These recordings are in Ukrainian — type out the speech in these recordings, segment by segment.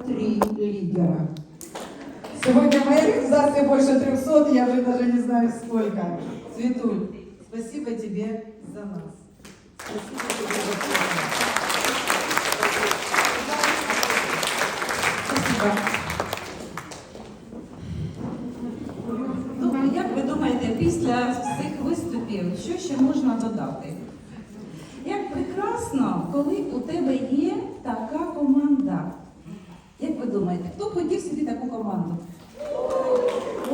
три лидера. Сегодня моей организации больше 300, я уже даже не знаю сколько. Светуль, спасибо тебе за нас. Спасибо тебе за. Спасибо. Ну, як ви думаєте, після цих виступів, що ще можна додати? Як прекрасно, коли у тебе є така команда. Як ви думаєте, хто хотів собі таку команду?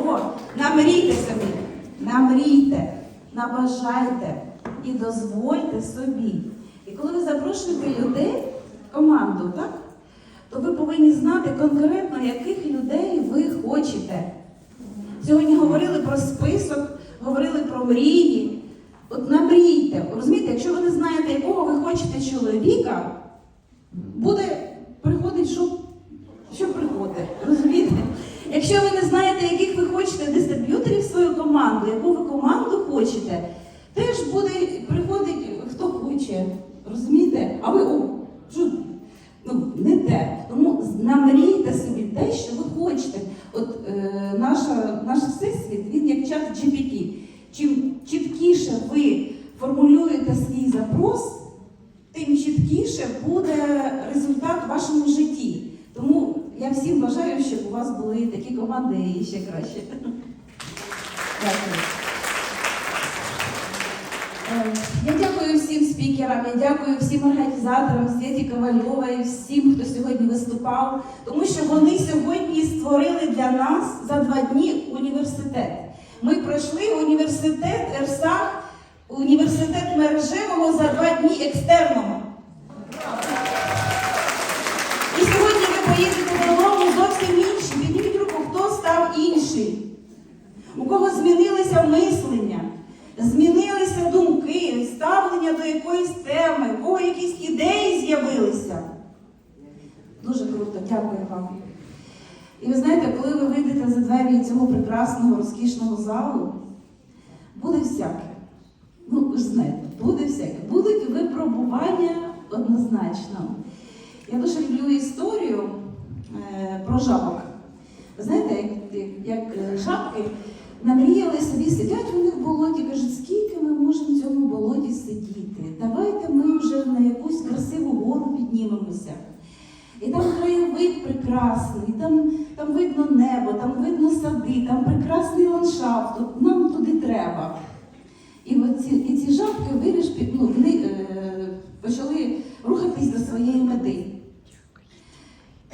О, намрійте собі, намрійте, набажайте і дозвольте собі. І коли ви запрошуєте людей в команду, так? То ви повинні знати конкретно, яких людей ви хочете. Сьогодні говорили про список, говорили про мрії. От намрійте, розумієте, якщо ви не знаєте, якого ви хочете чоловіка, буде приходить, що, що приходить. Розумієте? Якщо ви не знаєте, яких дистриб'юторів свою команду, яку ви команду хочете, теж буде приходить хто хоче. Розумієте? А ви о, ну, не те. Тому намрійте собі те, що ви хочете. От е, наша, наш всесвіт, він як чат GPT. Чим чіткіше ви формулюєте свій запрос, тим чіткіше буде результат в вашому житті. Тому я всім бажаю, щоб у вас були такі команди і ще краще. Дякую. Е, Я дякую всім спікерам, я дякую всім організаторам, Світі Ковальової, всім, хто сьогодні виступав, тому що вони сьогодні створили для нас за два дні університет. Ми пройшли університет ЕРСАХ, університет мережевого за два дні екстерного. І сьогодні ви поїдете додому зовсім інші. Підніміть руку, хто став інший, у кого змінилися мислення, змінилися думки, ставлення до якоїсь теми, у кого якісь ідеї з'явилися. Дуже круто, дякую вам. І ви знаєте, коли ви вийдете за двері цього прекрасного, розкішного залу, буде всяке. Ну, ви ж знаєте, буде всяке. Будуть випробування однозначно. Я дуже люблю історію е, про жабок. Ви знаєте, як, як е, жабки намріяли собі, сидять вони в болоті, кажуть, скільки можемо в цьому болоті сидіти? Давайте ми вже на якусь красиву гору піднімемося. І там краєвид прекрасний, там, там видно небо, там видно сади, там прекрасний ландшафт. Нам туди треба. І, оці, і ці жабки вирішили, ну, е, почали рухатись до своєї мети.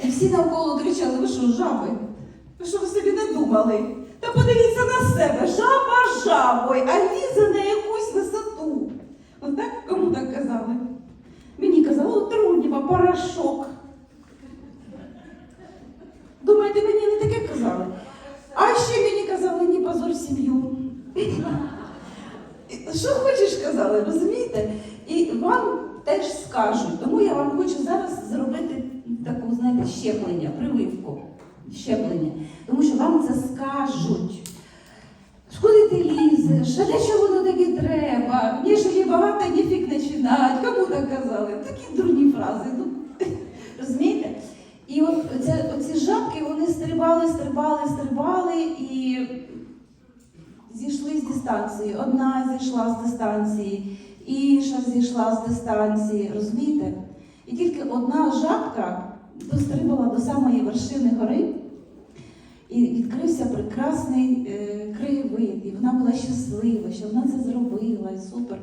І всі навколо кричали, ви що, жаби? Ви що ви собі не думали? Та подивіться на себе, жаба жабою, а лізе на якусь висоту. От так кому так казали? Мені казали, от Трудніва, порошок. Думаєте, мені не таке казали? А ще мені казали, не позор сім'ю. Що хочеш казали, розумієте? І вам теж скажуть. Тому я вам хочу зараз зробити таку, знаєте, щеплення, прививку. Щеплення. Тому що вам це скажуть. Куди ти лізеш? А для чого воно тобі треба? Ніжелі багато ніфік починать. Кому так казали? Такі дурні фрази. Ну, розумієте? І от оце, оці жабки вони стрибали, стрибали, стрибали і зійшли з дистанції. Одна зійшла з дистанції, інша зійшла з дистанції. Розумієте? І тільки одна жабка дострибала до самої вершини гори. І відкрився прекрасний е, краєвид, і вона була щаслива, що вона це зробила, і супер.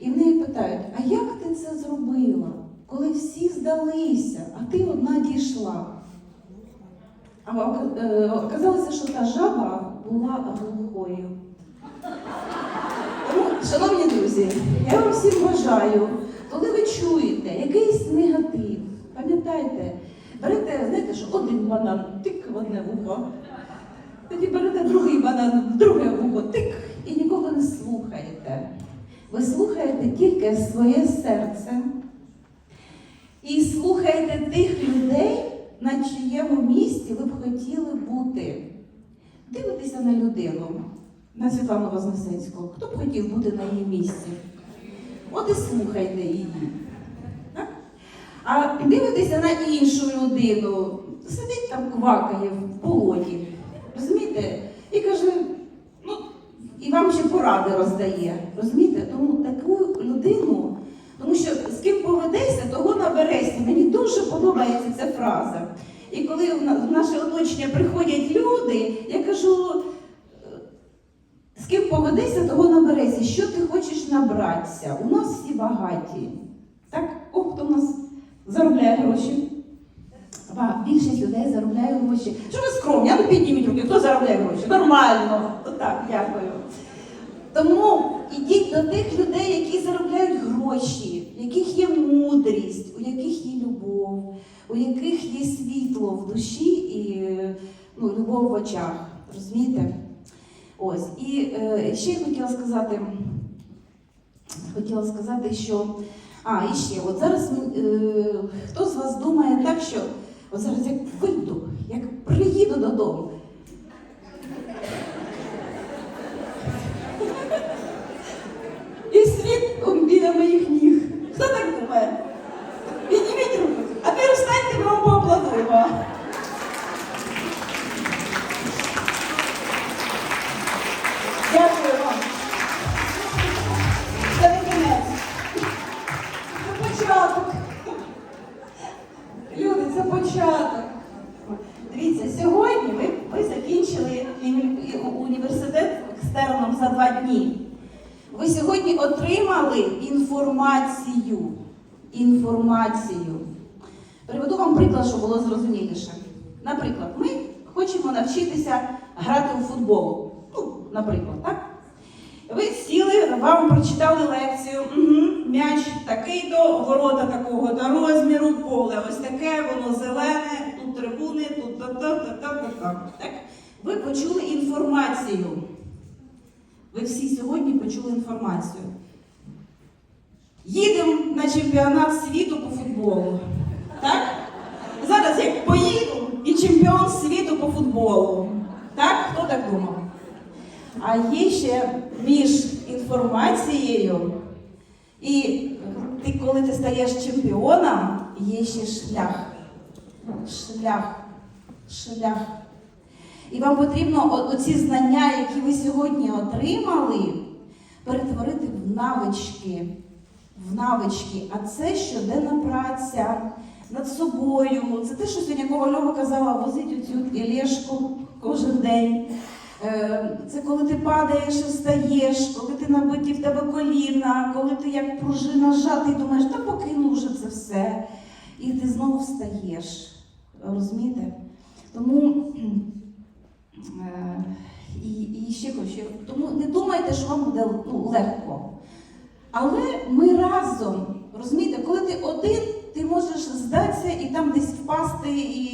І в неї питають: а як ти це зробила, коли всі здалися, а ти одна дійшла? А ока- е, оказалося, що та жаба була глухою. Тому, шановні друзі, я вам всім бажаю, коли ви чуєте якийсь негатив, пам'ятайте, берете, знаєте, що один банан, тик в одне вухо, тоді берете другий банан, в друге вухо, тик, і нікого не слухаєте. Ви слухаєте тільки своє серце і слухаєте тих людей, на чиєму місці ви б хотіли бути. Дивитеся на людину, на Світлану Вознесенську. Хто б хотів бути на її місці? От і слухайте її. А дивитеся на іншу людину, сидить там, квакає в болоті, розумієте? І каже, ну, і вам ще поради роздає. Розумієте? Тому таку людину, тому що з ким поведешся, того наберешся. Мені дуже подобається ця фраза. І коли в наше оточення приходять люди, я кажу, «Е, з ким поведешся, того наберешся. Що ти хочеш набратися? У нас всі багаті. Так? О, хто в нас заробляє гроші? Ба, більшість людей заробляє гроші. Що ви скромні? А ну підніміть руки, хто заробляє гроші? Нормально. Отак, дякую. Тому ідіть до тих людей, які заробляють гроші, в яких є мудрість, у яких є любов, у яких є світло в душі і ну, любов в очах. Розумієте? Ось. І е, ще я хотіла сказати, хотіла сказати, що. А, і ще, от зараз е, хто з вас думає так, що от зараз як вийду, як приїду додому. І світ он біля моїх ніг. Хто так думає? Підніміть руку. А тепер встаньте, ми вам поаплодуємо. Дякую вам. Це не кінець. Це початок. Люди, це початок. Дивіться, сьогодні ви, ви закінчили університет екстерном за два дні. Ви сьогодні отримали інформацію. Інформацію. Приведу вам приклад, щоб було зрозуміліше. Наприклад, ми хочемо навчитися грати у футбол. Ну, наприклад, так? Ви сіли, вам прочитали лекцію, угу, м'яч такий-то, ворота такого то розміру, поле ось таке, воно зелене, тут трибуни, тут та та та та та та Так? Ви почули інформацію. Ви всі сьогодні почули інформацію. Їдемо на чемпіонат світу по футболу. Так? Зараз як поїду і чемпіон світу по футболу. Так? Хто так думав? А є ще між інформацією і ти, коли ти стаєш чемпіоном, є ще шлях. Шлях. Шлях. І вам потрібно оці знання, які ви сьогодні отримали, перетворити в навички. В навички. А це щоденна праця над собою. Це те, що сьогодні Ковальова казала, возить оцю елешку кожен день. Е, Це коли ти падаєш і встаєш, коли ти набиті в тебе коліна, коли ти як пружина зжатий, думаєш, та покину вже це все. І ти знову встаєш. Розумієте? Тому і, і ще хочу. Тому не думайте, що вам буде ну, легко. Але ми разом, розумієте, коли ти один, ти можеш здатися і там десь впасти і,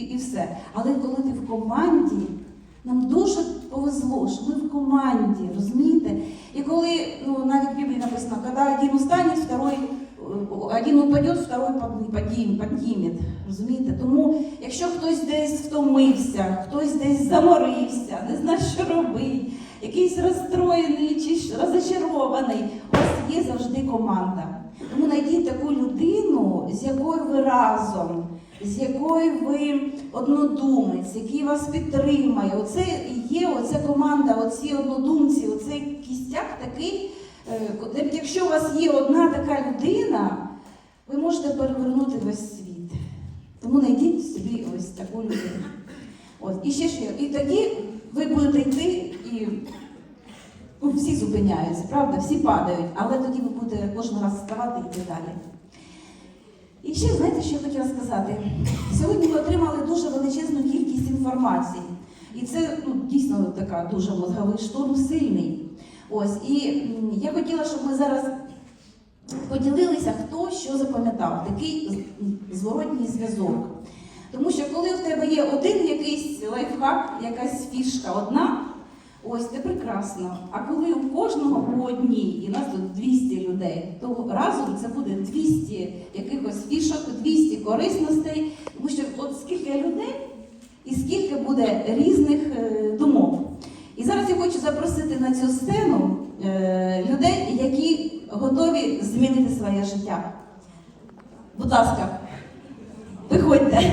і, і все. Але коли ти в команді, нам дуже повезло, що ми в команді, розумієте? І коли ну, навіть в Біблії написано, коли один устанет, второй, е, один упадет, второй підніме. Розумієте? Тому, якщо хтось десь втомився, хтось десь заморився, не знає, що робити, якийсь розстроєний чи розочарований, у вас є завжди команда. Тому знайдіть таку людину, з якою ви разом, з якою ви однодумець, який вас підтримає. Оце є оця команда, оці однодумці, оцей кістяк такий. Е, Якщо у вас є одна така людина, ви можете перевернути весь світ. Тому знайдіть собі ось таку людину. Ось. І ще що. І тоді ви будете йти і ну, всі зупиняються, правда? Всі падають, але тоді ви будете кожен раз вставати і йти далі. І ще знаєте, що я хотіла сказати? Сьогодні ми отримали дуже величезну кількість інформації. І це ну, дійсно така дуже мозговий штурм сильний. Ось, і я хотіла, щоб ми зараз поділилися, хто що запам'ятав, такий зворотній зв'язок. Тому що коли в тебе є один якийсь лайфхак, якась фішка одна, ось це прекрасно. А коли у кожного по одній, і нас тут 200 людей, то разом це буде 200 якихось фішок, 200 корисностей, тому що от скільки людей і скільки буде різних е, думок. І зараз я хочу запросити на цю сцену е, людей, які готові змінити своє життя. Будь ласка, виходьте